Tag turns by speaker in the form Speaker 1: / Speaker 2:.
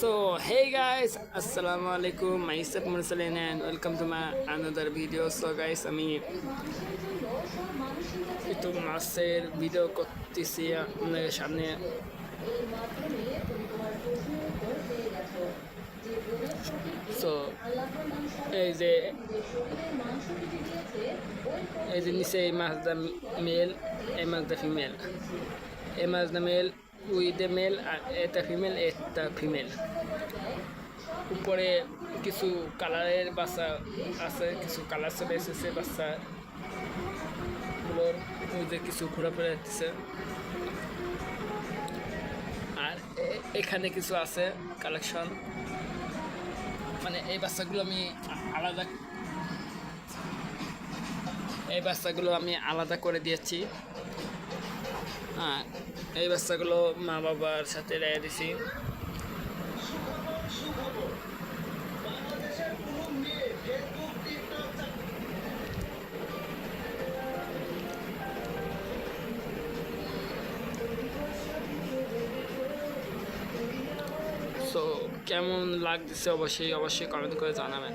Speaker 1: So, hey guys, assalamu alaikum. Myself Mursalin and welcome to my another video. So, guys, আমি একটু মাছের video করতেছি আপনাদের সামনে সো এই যে এই যে নিচে এই মাছটা মেল এই মাছটা ফিমেল এই মাছটা মেল উইথ এ মেল এটা ফিমেল এটা ফিমেল উপরে কিছু কালারের বাচ্চা আছে, কিছু কালার চলে এসেছে বাচ্চা মধ্যে কিছু ঘোরাফেরা হচ্ছে। আর এখানে কিছু আছে কালেকশন মানে এই বাচ্চাগুলো আমি আলাদা, এই বাচ্চাগুলো আমি আলাদা করে দিয়েছি। হ্যাঁ এই বাচ্চাগুলো মা বাবার সাথে রেখে দিছি। সো কেমন লাগতেছে? অবশ্যই অবশ্যই কমেন্ট করে জানাবেন।